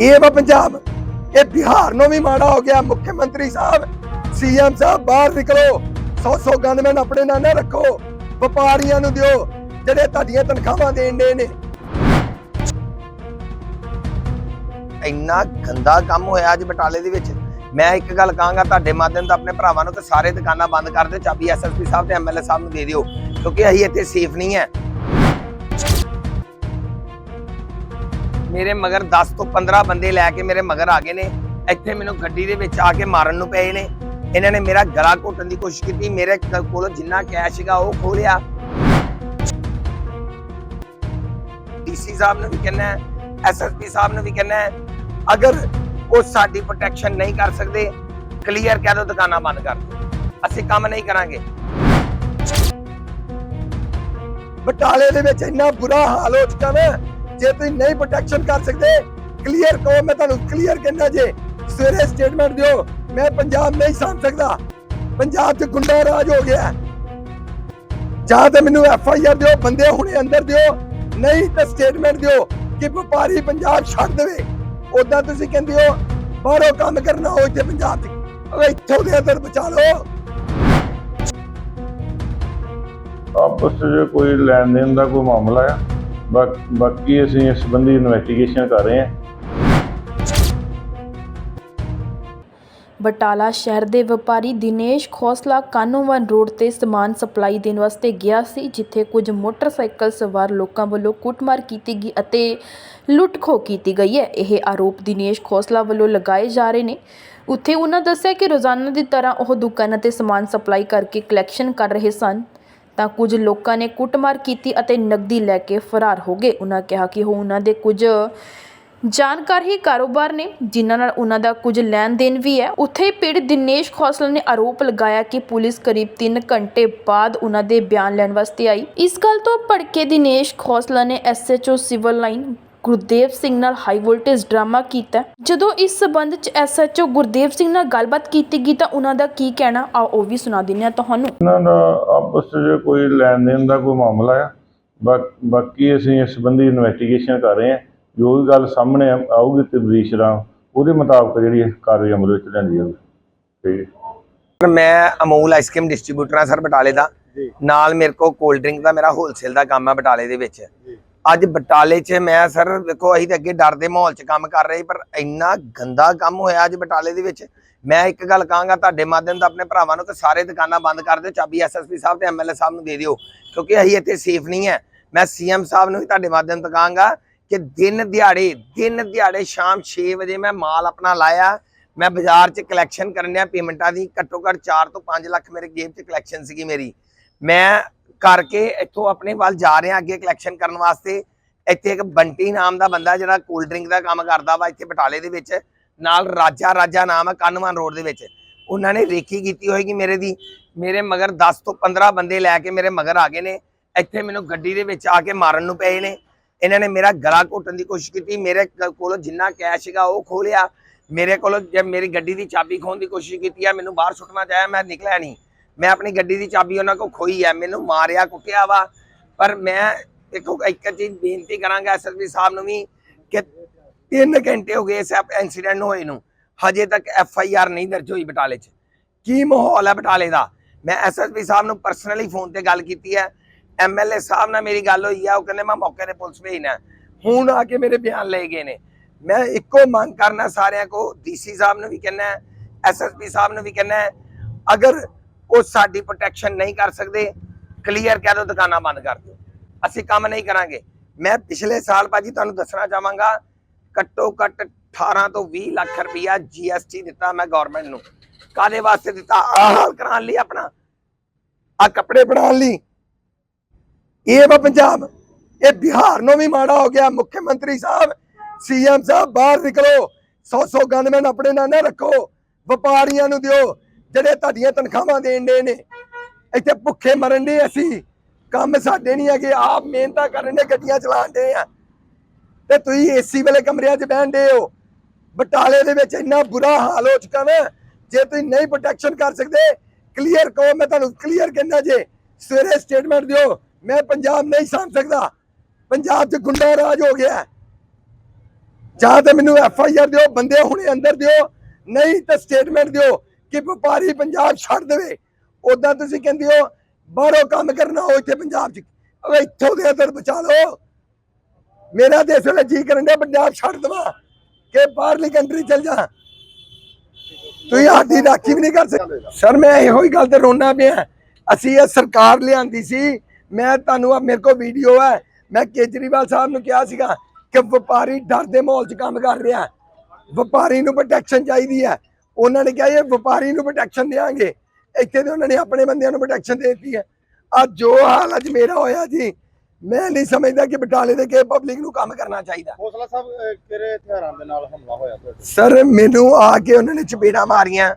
ਇਹ ਵਾ ਪੰਜਾਬ। ਇਹ ਬਿਹਾਰ ਨੂੰ ਵੀ ਮਾੜਾ ਹੋ ਗਿਆ, ਮੁੱਖ ਮੰਤਰੀ ਸਾਹਿਬ, ਸੀਐਮ ਸਾਹਿਬ ਬਾਹਰ ਨਿਕਲੋ। 100 100 ਗਨਮੈਨ ਆਪਣੇ ਨਾਲ ਨਾ ਰੱਖੋ, ਵਪਾਰੀਆਂ ਨੂੰ ਦਿਓ, ਜਿਹੜੇ ਤੁਹਾਡੀਆਂ ਤਨਖਾਹਾਂ ਦੇਣ ਦੇ ਨੇ। ਇੰਨਾ ਗੰਦਾ ਕੰਮ ਹੋਇਆ ਅੱਜ ਬਟਾਲੇ ਦੇ ਵਿੱਚ। ਮੈਂ ਇੱਕ ਗੱਲ ਕਹਾਂਗਾ, ਤੁਹਾਡੇ ਮਾਧਿਅਮ ਤੋਂ ਆਪਣੇ ਭਰਾਵਾਂ ਨੂੰ ਕਿ ਸਾਰੇ ਦੁਕਾਨਾਂ ਬੰਦ ਕਰ ਦਿਓ। ਚਾਬੀ ਐਸਐਸਪੀ ਸਾਹਿਬ ਤੇ ਐਮਐਲਏ ਸਾਹਿਬ ਨੂੰ ਦੇ ਦਿਓ, ਕਿਉਂਕਿ ਅਸੀਂ ਇੱਥੇ ਸੇਫ ਨਹੀਂ ਹੈ ਮੇਰੇ ਮਗਰ 10 ਤੋਂ 15 ਬੰਦੇ ਲੈ ਕੇ ਮੇਰੇ ਮਗਰ ਆ ਗਏ ਨੇ। ਇੱਥੇ ਮੈਨੂੰ ਗੱਡੀ ਦੇ ਵਿੱਚ ਆ ਕੇ ਮਾਰਨ ਨੂੰ ਪਏ ਨੇ। ਇਹਨਾਂ ਨੇ ਮੇਰਾ ਗਲਾ ਘੋਟਣ ਦੀ ਕੋਸ਼ਿਸ਼ ਕੀਤੀ, ਮੇਰੇ ਕ- ਕੋਲ ਜਿੰਨਾ ਕੈਸ਼ ਸੀਗਾ ਉਹ ਖੋਲਿਆ ਡੀਸੀ ਸਾਹਿਬ ਨੂੰ ਵੀ ਕਹਿਣਾ ਹੈ ਐਸਐਸਪੀ ਸਾਹਿਬ ਨੂੰ ਵੀ ਕਹਿਣਾ ਹੈ ਅਗਰ ਉਹ ਸਾਡੀ ਪ੍ਰੋਟੈਕਸ਼ਨ ਨਹੀਂ ਕਰ ਸਕਦੇ। ਕਲੀਅਰ ਕਹਿ ਦੋ, ਦੁਕਾਨਾਂ ਬੰਦ ਕਰ ਅਸੀਂ ਕੰਮ ਨਹੀਂ ਕਰਾਂਗੇ। ਬਟਾਲੇ ਦੇ ਵਿੱਚ ਇੰਨਾ ਬੁਰਾ ਹਾਲ ਹੋ ਚੁੱਕਾ ਨਾ, ਜੇ ਤੁਸੀਂ ਨਹੀਂ ਪ੍ਰੋਟੈਕਸ਼ਨ ਕਰ ਸਕਦੇ ਕਲੀਅਰ ਕਹੋ, ਮੈਂ ਤੁਹਾਨੂੰ ਕਲੀਅਰ ਕਹਿੰਦਾ ਜੇ। ਸਵੇਰੇ ਸਟੇਟਮੈਂਟ ਦਿਓ, ਮੈਂ ਪੰਜਾਬ ਨਹੀਂ ਸਾਂਭ ਸਕਦਾ। ਪੰਜਾਬ 'ਚ ਗੁੰਡਾ ਰਾਜ ਹੋ ਗਿਆ। ਜਾਂ ਤੇ ਮੈਨੂੰ ਐਫ ਆਈ ਆਰ ਦਿਓ, ਬੰਦੇ ਹੁਣੇ ਅੰਦਰ ਦਿਓ। ਨਹੀਂ ਤਾਂ ਸਟੇਟਮੈਂਟ ਦਿਓ ਕਿ ਵਪਾਰੀ ਪੰਜਾਬ ਛੱਡ ਦੇਵੇ। ਉਦਾਂ ਤੁਸੀਂ ਕਹਿੰਦੇ ਹੋ ਬਾਹਰੋਂ ਕੰਮ ਕਰਨਾ ਹੋ ਇੱਥੇ ਪੰਜਾਬ 'ਚ ਓਏ ਇੱਥੋਂ ਦੇ ਅੰਦਰ ਬਚਾ ਲਓ। ਆਪਸ 'ਚ ਕੋਈ ਲੈਣ ਦੇਣ ਦਾ ਕੋਈ ਮਾਮਲਾ ਆ। ਬਾ- ਬਾਕੀ ਅਸੀਂ ਇਸ ਸੰਬੰਧੀ ਇਨਵੈਸਟੀਗੇਸ਼ਨ ਕਰ ਰਹੇ ਹਾਂ। ਬਟਾਲਾ ਸ਼ਹਿਰ ਦੇ ਵਪਾਰੀ ਦਿਨੇਸ਼ ਖੋਸਲਾ ਕਾਨੂੰਵਾਨ ਰੋਡ ਤੇ ਸਮਾਨ ਸਪਲਾਈ ਦੇਣ ਵਾਸਤੇ ਗਿਆ ਸੀ, ਜਿੱਥੇ ਕੁਝ ਮੋਟਰਸਾਈਕਲ ਸਵਾਰ ਲੋਕਾਂ ਵੱਲੋਂ ਕੁੱਟਮਾਰ ਕੀਤੀ ਗਈ ਅਤੇ ਲੁੱਟ-ਖੋਹ ਕੀਤੀ ਗਈ ਹੈ। ਇਹ ਆਰੋਪ ਦਿਨੇਸ਼ ਖੋਸਲਾ ਵੱਲੋਂ ਲਗਾਏ ਜਾ ਰਹੇ ਨੇ। ਉੱਥੇ ਉਹਨਾਂ ਦੱਸਿਆ ਕਿ ਰੋਜ਼ਾਨਾ ਦੀ ਤਰ੍ਹਾਂ ਉਹ ਦੁਕਾਨਾਂ ਤੇ ਸਮਾਨ ਸਪਲਾਈ ਕਰਕੇ ਕਲੈਕਸ਼ਨ ਕਰ ਰਹੇ ਸਨ। ਤਾਂ ਕੁਝ ਲੋਕਾਂ ਨੇ ਕੁੱਟਮਾਰ ਕੀਤੀ ਅਤੇ ਨਕਦੀ ਲੈ ਕੇ ਫਰਾਰ ਹੋ ਗਏ। ਉਹਨਾਂ ਕਿਹਾ ਕਿ ਉਹ ਉਹਨਾਂ ਦੇ ਕੁਝ ਜਾਣਕਾਰ ਹੀ ਕਾਰੋਬਾਰ ਨੇ, ਜਿਨ੍ਹਾਂ ਨਾਲ ਉਹਨਾਂ ਦਾ ਕੁਝ ਲੈਣ ਦੇਣ ਵੀ ਹੈ। ਉੱਥੇ ਪੀੜਤ ਦਿਨੇਸ਼ ਖੋਸਲਾ ਨੇ ਆਰੋਪ ਲਗਾਇਆ ਕਿ ਪੁਲਿਸ ਕਰੀਬ 3 ਘੰਟੇ ਬਾਅਦ ਉਹਨਾਂ ਦੇ ਬਿਆਨ ਲੈਣ ਵਾਸਤੇ ਆਈ। ਇਸ ਗੱਲ ਤੋਂ ਭੜਕੇ ਦਿਨੇਸ਼ ਖੋਸਲਾ ਨੇ SHO civil line Gurdev Singh ਨਾਲ ਹਾਈ ਵੋਲਟੇਜ ਡਰਾਮਾ ਕੀਤਾ। ਜਦੋਂ ਇਸ ਸਬੰਧ ਚ ਐਸਐਚਓ ਗੁਰਦੇਵ ਸਿੰਘ ਨਾਲ ਗੱਲਬਾਤ ਕੀਤੀ ਗਈ ਤਾਂ ਉਹਨਾਂ ਦਾ ਕੀ ਕਹਿਣਾ ਆ ਉਹ ਵੀ ਸੁਣਾ ਦਿੰਦੇ ਹਾਂ ਤੁਹਾਨੂੰ। ਇਹਨਾਂ ਦਾ ਆਪਸ 'ਚ ਕੋਈ ਲੈਣ ਦੇਣ ਦਾ ਕੋਈ ਮਾਮਲਾ ਆ। ਬਾਕੀ ਅਸੀਂ ਇਸ ਸੰਬੰਧੀ ਇਨਵੈਸਟੀਗੇਸ਼ਨ ਕਰ ਰਹੇ ਹਾਂ। ਜੋ ਵੀ ਗੱਲ ਸਾਹਮਣੇ ਆ- ਆਊਗੀ ਤਬਦੀਸ਼ ਰਾਮ ਉਹਦੇ ਮੁਤਾਬਕ ਜਿਹੜੀ ਕਾਰਵਾਈ ਅਮਲ ਵਿੱਚ ਲਿਆਂਦੀ ਜਾਊਗੀ। ਸਰ, ਮੈਂ ਅਮੂਲ ਆਈਸਕ੍ਰੀਮ ਡਿਸਟ੍ਰੀਬਿਊਟਰ ਹਾਂ ਸਰ ਬਟਾਲੇ ਦਾ। ਨਾਲ ਮੇਰੇ ਕੋਲ ਕੋਲਡ ਡਰਿੰਕ ਦਾ ਮੇਰਾ ਹੋਲਸੇਲ ਦਾ ਕੰਮ ਹੈ ਬਟਾਲੇ ਦੇ ਵਿੱਚ। ਅੱਜ ਬਟਾਲੇ 'ਚ ਮੈਂ ਸਰ ਦੇਖੋ ਅਸੀਂ ਤਾਂ ਅੱਗੇ ਡਰ ਦੇ ਮਾਹੌਲ 'ਚ ਕੰਮ ਕਰ ਰਹੇ ਪਰ ਇੰਨਾ ਗੰਦਾ ਕੰਮ ਹੋਇਆ ਅੱਜ ਬਟਾਲੇ ਦੇ ਵਿੱਚ। ਮੈਂ ਇੱਕ ਗੱਲ ਕਹਾਂਗਾ ਤੁਹਾਡੇ ਮਾਧਿਅਮ ਤੋਂ ਆਪਣੇ ਭਰਾਵਾਂ ਨੂੰ ਕਿ ਸਾਰੇ ਦੁਕਾਨਾਂ ਬੰਦ ਕਰ ਦਿਓ। ਚਾਬੀ ਐਸਐਸਪੀ ਸਾਹਿਬ ਤੇ ਐਮਐਲਏ ਸਾਹਿਬ ਨੂੰ ਦੇ ਦਿਓ ਕਿਉਂਕਿ ਅਸੀਂ ਇੱਥੇ ਸੇਫ ਨਹੀਂ ਹੈ। ਮੈਂ ਸੀਐਮ ਸਾਹਿਬ ਨੂੰ ਵੀ ਤੁਹਾਡੇ ਮਾਧਿਅਮ ਤੋਂ ਕਹਾਂਗਾ ਕਿ ਦਿਨ ਦਿਹਾੜੇ ਦਿਨ ਦਿਹਾੜੇ ਸ਼ਾਮ 6 ਵਜੇ ਮੈਂ ਮਾਲ ਆਪਣਾ ਲਾਇਆ। ਮੈਂ ਬਾਜ਼ਾਰ 'ਚ ਕਲੈਕਸ਼ਨ ਕਰਨਿਆ ਪੇਮੈਂਟਾਂ ਦੀ। ਘੱਟੋ ਘੱਟ 4 ਤੋਂ 5 ਲੱਖ ਮੇਰੇ ਜੇਬ 'ਚ ਕਲੈਕਸ਼ਨ ਸੀਗੀ ਮੇਰੀ। ਮੈਂ ਕਰਕੇ ਇੱਥੋਂ ਆਪਣੇ ਵੱਲ ਜਾ ਰਿਹਾ ਅੱਗੇ ਕਲੈਕਸ਼ਨ ਕਰਨ ਵਾਸਤੇ। ਇੱਥੇ ਇੱਕ ਬੰਟੀ ਨਾਮ ਦਾ ਬੰਦਾ ਜਿਹੜਾ ਕੋਲਡ ਡਰਿੰਕ ਦਾ ਕੰਮ ਕਰਦਾ ਵਾ ਇੱਥੇ ਬਟਾਲੇ ਦੇ ਵਿੱਚ। ਨਾਲ ਰਾਜਾ ਰਾਜਾ ਨਾਮ ਹੈ ਕੰਨਵਾਨ ਰੋਡ ਦੇ ਵਿੱਚ। ਉਹਨਾਂ ਨੇ ਰੇਖੀ ਕੀਤੀ ਹੋਏਗੀ ਮੇਰੇ ਦੀ। ਮੇਰੇ ਮਗਰ 10 ਤੋਂ 15 ਬੰਦੇ ਲੈ ਕੇ ਮੇਰੇ ਮਗਰ ਆ ਗਏ ਨੇ। ਇੱਥੇ ਮੈਨੂੰ ਗੱਡੀ ਦੇ ਵਿੱਚ ਆ ਕੇ ਮਾਰਨ ਨੂੰ ਪਏ ਨੇ। ਇਹਨਾਂ ਨੇ ਮੇਰਾ ਗਲਾ ਘੋਟਣ ਦੀ ਕੋਸ਼ਿਸ਼ ਕੀਤੀ, ਮੇਰੇ ਕ- ਕੋਲੋਂ ਜਿੰਨਾ ਕੈਸ਼ ਸੀਗਾ ਉਹ ਖੋਲਿਆ ਮੇਰੇ ਕੋਲੋਂ ਜੇ ਮੇਰੀ ਗੱਡੀ ਦੀ ਚਾਬੀ ਖੋਣ ਦੀ ਕੋਸ਼ਿਸ਼ ਕੀਤੀ ਆ, ਮੈਨੂੰ ਬਾਹਰ ਸੁੱਟਣਾ ਚਾਹਿਆ, ਮੈਂ ਨਿਕਲਿਆ ਨਹੀਂ। ਮੈਂ ਆਪਣੀ ਗੱਡੀ ਦੀ ਚਾਬੀ ਉਹਨਾਂ ਕੋਲ ਖੋਈ ਹੈ ਮੈਨੂੰ ਮਾਰਿਆ, ਕੁੱਟਿਆ ਵਾ। ਪਰ ਮੈਂ ਦੇਖੋ ਇੱਕ ਚੀਜ਼ ਬੇਨਤੀ ਕਰਾਂਗਾ ਐਸਐਸਪੀ ਸਾਹਿਬ ਨੂੰ ਵੀ ਕਿ 3 ਘੰਟੇ ਹੋ ਗਏ ਇਸ ਇਨਸੀਡੈਂਟ ਹੋਏ ਨੂੰ। ਹਜੇ ਤੱਕ ਐਫ ਆਈ ਆਰ ਨਹੀਂ ਦਰਜ ਹੋਈ ਬਟਾਲੇ 'ਚ। ਕੀ ਮਾਹੌਲ ਹੈ ਬਟਾਲੇ ਦਾ? ਮੈਂ ਐਸਐਸਪੀ ਸਾਹਿਬ ਨੂੰ ਪਰਸਨਲੀ ਫੋਨ ਤੇ ਗੱਲ ਕੀਤੀ ਹੈ। ਐਮਐਲਏ ਸਾਹਿਬ ਨਾਲ ਮੇਰੀ ਗੱਲ ਹੋਈ ਹੈ ਉਹ ਕਹਿੰਦੇ, ਮੈਂ ਮੌਕੇ ਤੇ ਪੁਲਿਸ ਭੇਜਣਾ ਹੁਣ ਆ ਕੇ ਮੇਰੇ ਬਿਆਨ ਲਏ ਗਏ ਨੇ। ਮੈਂ ਇੱਕੋ ਮੰਗ ਕਰਨਾ ਸਾਰਿਆਂ ਕੋ ਡੀਸੀ ਸਾਹਿਬ ਨੂੰ ਵੀ ਕਹਿਣਾ ਐਸਐਸਪੀ ਸਾਹਿਬ ਨੂੰ ਵੀ ਕਹਿਣਾ ਅਗਰ ਉਹ ਸਾਡੀ ਪ੍ਰੋਟੈਕਸ਼ਨ ਨਹੀਂ ਕਰ ਸਕਦੇ ਕਲੀਅਰ ਕਹਿ ਦਿਓ ਦੁਕਾਨਾਂ ਬੰਦ ਕਰ ਦਿਓ। ਅਸੀਂ ਕੰਮ ਨਹੀਂ ਕਰਾਂਗੇ। ਮੈਂ ਪਿਛਲੇ ਸਾਲ ਭਾਜੀ ਤੁਹਾਨੂੰ ਦੱਸਣਾ ਚਾਹਾਂਗਾ, ਘੱਟੋ ਘੱਟ 18 ਤੋਂ 20 ਲੱਖ ਰੁਪਇਆ ਜੀਐਸਟੀ ਦਿੱਤਾ ਮੈਂ ਗਵਰਨਮੈਂਟ ਨੂੰ। ਕਾਦੇ ਵਾਸਤੇ ਦਿੱਤਾ? ਆਹ ਹਾਲ ਕਰਾਉਣ ਲਈ ਆਪਣਾ। ਆ ਕੱਪੜੇ ਬਣਾਉਣ ਲਈ। ਇਹ ਵਾ ਪੰਜਾਬ। ਇਹ ਬਿਹਾਰ ਨੂੰ ਵੀ ਮਾੜਾ ਹੋ ਗਿਆ। ਮੁੱਖ ਮੰਤਰੀ ਸਾਹਿਬ, ਸੀਐਮ ਸਾਹਿਬ ਬਾਹਰ ਨਿਕਲੋ। 100 100 ਗਨਮੈਨ ਆਪਣੇ ਨਾਲ ਨਾ ਰੱਖੋ। ਵਪਾਰੀਆਂ ਨੂੰ ਦਿਓ। ਜਿਹੜੇ ਤੁਹਾਡੀਆਂ ਤਨਖਾਹਾਂ ਦੇਣ ਦੇ ਨੇ। ਇੱਥੇ ਭੁੱਖੇ ਮਰਨ ਦੇ ਅਸੀਂ। ਕੰਮ ਸਾਡੇ ਨਹੀਂ ਹੈਗੇ। ਆਪ ਮਿਹਨਤਾਂ ਕਰਨ ਦੇ ਗੱਡੀਆਂ ਚਲਾਉਣ ਦੇ ਆ। ਤੇ ਤੁਸੀਂ ਏਸੀ ਵਾਲੇ ਕਮਰਿਆਂ 'ਚ ਬਹਿਣ ਦੇ ਹੋ। ਬਟਾਲੇ ਦੇ ਵਿੱਚ ਇੰਨਾ ਬੁਰਾ ਹਾਲ ਹੋ ਚੁੱਕਾ ਨਾ ਜੇ ਤੁਸੀਂ ਨਹੀਂ ਪ੍ਰੋਟੈਕਸ਼ਨ ਕਰ ਸਕਦੇ ਕਲੀਅਰ ਕਹੋ। ਮੈਂ ਤੁਹਾਨੂੰ ਕਲੀਅਰ ਕਹਿੰਦਾ ਜੇ। ਸਵੇਰੇ ਸਟੇਟਮੈਂਟ ਦਿਓ। ਮੈਂ ਪੰਜਾਬ ਨਹੀਂ ਸਾਂਭ ਸਕਦਾ। ਪੰਜਾਬ 'ਚ ਗੁੰਡਾ ਰਾਜ ਹੋ ਗਿਆ। ਜਾਂ ਤੇ ਮੈਨੂੰ ਐਫ ਆਈ ਆਰ ਦਿਓ ਬੰਦੇ ਹੁਣੇ ਅੰਦਰ ਦਿਓ ਨਹੀਂ ਤਾਂ ਸਟੇਟਮੈਂਟ ਦਿਓ ਕਿ ਵਪਾਰੀ ਪੰਜਾਬ ਛੱਡ ਦੇਵੇ। ਉਦਾਂ ਤੁਸੀਂ ਕਹਿੰਦੇ ਹੋ ਬਾਹਰੋਂ ਕੰਮ ਕਰਨਾ ਹੋ ਇੱਥੇ ਪੰਜਾਬ 'ਚ। ਓਏ ਇੱਥੋਂ ਦੇ ਅੰਦਰ ਬਚਾ ਲਓ। ਮੇਰਾ ਤੇ ਇਸ ਵੇਲੇ ਜੀ ਕਰਨ ਡਿਆ ਪੰਜਾਬ ਛੱਡ ਦਵਾ। ਕਿ ਬਾਹਰਲੀ ਕੰਟਰੀ ਚਲ ਜਾ। ਤੁਸੀਂ ਸਾਡੀ ਰਾਖੀ ਵੀ ਨਹੀਂ ਕਰ ਸਕਦੇ। ਸਰ ਮੈਂ ਇਹੋ ਹੀ ਗੱਲ ਤੇ ਰੋਣਾ ਪਿਆ। ਅਸੀਂ ਇਹ ਸਰਕਾਰ ਲਿਆਂਦੀ ਸੀ ਮੈਂ ਤੁਹਾਨੂੰ ਆ ਮੇਰੇ ਕੋਲ ਵੀਡੀਓ ਹੈ ਮੈਂ ਕੇਜਰੀਵਾਲ ਸਾਹਿਬ ਨੂੰ ਕਿਹਾ ਸੀਗਾ ਕਿ ਵਪਾਰੀ ਡਰ ਦੇ ਮਾਹੌਲ 'ਚ ਕੰਮ ਕਰ ਰਿਹਾ। ਵਪਾਰੀ ਨੂੰ ਪ੍ਰੋਟੈਕਸ਼ਨ ਚਾਹੀਦੀ ਹੈ। ਉਹਨਾਂ ਨੇ ਕਿਹਾ ਇਹ ਵਪਾਰੀ ਨੂੰ ਪ੍ਰੋਟੈਕਸ਼ਨ ਦੇਾਂਗੇ ਇੱਥੇ ਤੇ ਉਹਨਾਂ ਨੇ ਆਪਣੇ ਬੰਦਿਆਂ ਨੂੰ ਪ੍ਰੋਟੈਕਸ਼ਨ ਦੇ ਦਿੱਤੀ ਹੈ। ਅੱਜ ਜੋ ਹਾਲ ਅੱਜ ਮੇਰਾ ਹੋਇਆ ਜੀ ਮੈਂ ਨਹੀਂ ਸਮਝਦਾ ਕਿ ਬਟਾਲੇ ਦੇ ਕੇ ਪਬਲਿਕ ਨੂੰ ਕੰਮ ਕਰਨਾ ਚਾਹੀਦਾ। ਹੌਸਲਾ ਸਾਹਿਬ ਕਿਹੜੇ ਹਥਿਆਰਾਂ ਦੇ ਨਾਲ ਹਮਲਾ ਹੋਇਆ ਤੁਹਾਡੇ? ਸਰ ਮੈਨੂੰ ਆ ਕੇ ਉਹਨਾਂ ਨੇ ਚਪੇੜਾਂ ਮਾਰੀਆਂ।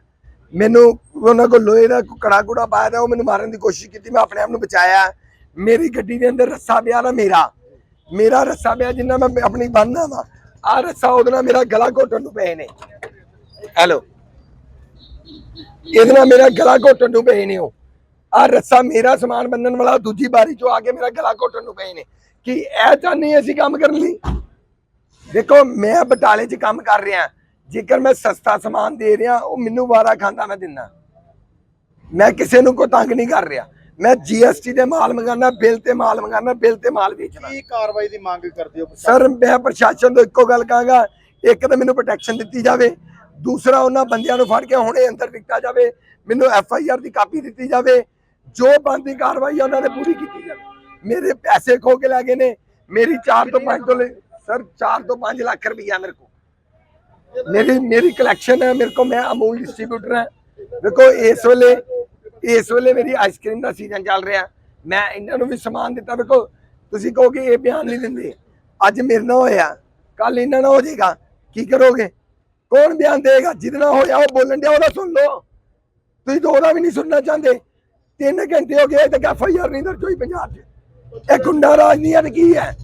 ਮੈਨੂੰ ਉਹਨਾਂ ਕੋਲ ਲੋਹੇ ਦਾ ਕੜਾ ਕੁੜਾ ਪਾਇਆ ਉਹ ਮੈਨੂੰ ਮਾਰਨ ਦੀ ਕੋਸ਼ਿਸ਼ ਕੀਤੀ। ਮੈਂ ਆਪਣੇ ਆਪ ਨੂੰ ਬਚਾਇਆ। ਮੇਰੀ ਗੱਡੀ ਦੇ ਅੰਦਰ ਰੱਸਾ ਪਿਆ ਨਾ ਮੇਰਾ। ਮੇਰਾ ਰੱਸਾ ਪਿਆ ਜਿੰਨਾ ਮੈਂ ਆਪਣੀ ਬੰਨ੍ਹਦਾ ਵਾ। ਆ ਰੱਸਾ ਉਹਦੇ ਨਾਲ ਮੇਰਾ ਗਲਾ ਘੋਟਣ ਨੂੰ ਪਏ ਨੇ। ਹੈਲੋ ਇਹਦੇ ਨਾਲ ਮੇਰਾ ਗਲਾ ਘੋਟਣ ਨੂੰ ਪਏ ਨੇ ਉਹ। ਆ ਰੱਸਾ ਮੇਰਾ ਸਮਾਨ ਬੰਨਣ ਵਾਲਾ, ਦੂਜੀ ਬਾਰੀ ਚੋਂ ਆ ਕੇ ਮੇਰਾ ਗਲਾ ਘੋਟਣ ਨੂੰ ਪਏ ਨੇ। ਕਿ ਇਹ ਚਾਹਨੀ ਅਸੀਂ ਕੰਮ ਕਰਨ ਲਈ? ਦੇਖੋ, ਮੈਂ ਬਟਾਲੇ 'ਚ ਕੰਮ ਕਰ ਰਿਹਾ। ਜੇਕਰ ਮੈਂ ਸਸਤਾ ਸਮਾਨ ਦੇ ਰਿਹਾ, ਉਹ ਮੈਨੂੰ ਵਾਰਾ ਖਾਂਦਾ ਮੈਂ ਦਿੰਦਾ। ਮੈਂ ਕਿਸੇ ਨੂੰ ਕੋਈ ਤੰਗ ਨਹੀਂ ਕਰ ਰਿਹਾ। ਮੈਂ ਜੀਐਸਟੀ ਦੇ ਮਾਲ ਮੰਗਾਨਾ ਬਿੱਲ ਤੇ ਮਾਲ ਮੰਗਾਨਾ ਬਿੱਲ ਤੇ ਮਾਲ ਵੇਚਣਾ। ਕੀ ਕਾਰਵਾਈ ਦੀ ਮੰਗ ਕਰਦੇ ਹੋ ਸਰ ਮੈਂ ਪ੍ਰਸ਼ਾਸਨ ਤੋਂ ਇੱਕੋ ਗੱਲ ਕਹਾਂਗਾ ਇੱਕ ਤਾਂ ਮੈਨੂੰ ਪ੍ਰੋਟੈਕਸ਼ਨ ਦਿੱਤੀ ਜਾਵੇ ਦੂਸਰਾ ਉਹਨਾਂ ਬੰਦਿਆਂ ਨੂੰ ਫੜ ਕੇ ਹੁਣੇ ਅੰਦਰ ਦਿੱਤਾ ਜਾਵੇ ਮੈਨੂੰ ਐਫ ਆਈ ਆਰ ਦੀ ਕਾਪੀ ਦਿੱਤੀ ਜਾਵੇ ਜੋ ਬੰਦੀ ਕਾਰਵਾਈ ਉਹਨਾਂ ਨੇ ਪੂਰੀ ਕੀਤੀ ਜਾਵੇ। ਮੇਰੇ ਪੈਸੇ ਖੋ ਕੇ ਲੈ ਗਏ ਨੇ ਮੇਰੀ 4 ਤੋਂ 5 ਤੋਂ ਸਰ 4 ਤੋਂ 5 ਲੱਖ ਰੁਪਈਆ ਮੇਰੇ ਕੋਲ। ਮੇਰੀ ਮੇਰੀ ਕਲੈਕਸ਼ਨ ਹੈ ਮੇਰੇ ਕੋਲ ਮੈਂ ਅਮੂਲ ਡਿਸਟ੍ਰੀਬਿਊਟਰ ਹਾਂ। ਦੇਖੋ ਇਸ ਵੇਲੇ ਇਸ ਵੇਲੇ ਮੇਰੀ ਆਈਸਕ੍ਰੀਮ ਦਾ ਸੀਜ਼ਨ ਚੱਲ ਰਿਹਾ। ਮੈਂ ਇਹਨਾਂ ਨੂੰ ਵੀ ਸਮਾਨ ਦਿੱਤਾ। ਦੇਖੋ, ਤੁਸੀਂ ਕਹੋਗੇ ਇਹ ਬਿਆਨ ਨਹੀਂ ਦਿੰਦੇ। ਅੱਜ ਮੇਰੇ ਨਾਲ ਹੋਇਆ। ਕੱਲ ਇਹਨਾਂ ਨਾਲ ਹੋ ਜਾਏਗਾ। ਕੀ ਕਰੋਗੇ? ਕੌਣ ਬਿਆਨ ਦੇਗਾ ਜਿਹਦੇ ਨਾਲ ਹੋਇਆ, ਉਹ ਬੋਲਣ ਡਿਆ, ਉਹਦਾ ਸੁਣ ਲਓ। ਤੁਸੀਂ ਤਾਂ ਉਹਦਾ ਵੀ ਨਹੀਂ ਸੁਣਨਾ ਚਾਹੁੰਦੇ। ਤਿੰਨ ਘੰਟੇ ਹੋ ਗਏ ਤੇ ਐਫ ਆਈ ਆਰ ਨਹੀਂ ਦਰਜ ਹੋਈ ਪੰਜਾਬ 'ਚ। ਇਹ ਗੁੰਡਾ ਰਾਜ ਨਹੀਂ ਹੈ ਕੀ ਹੈ?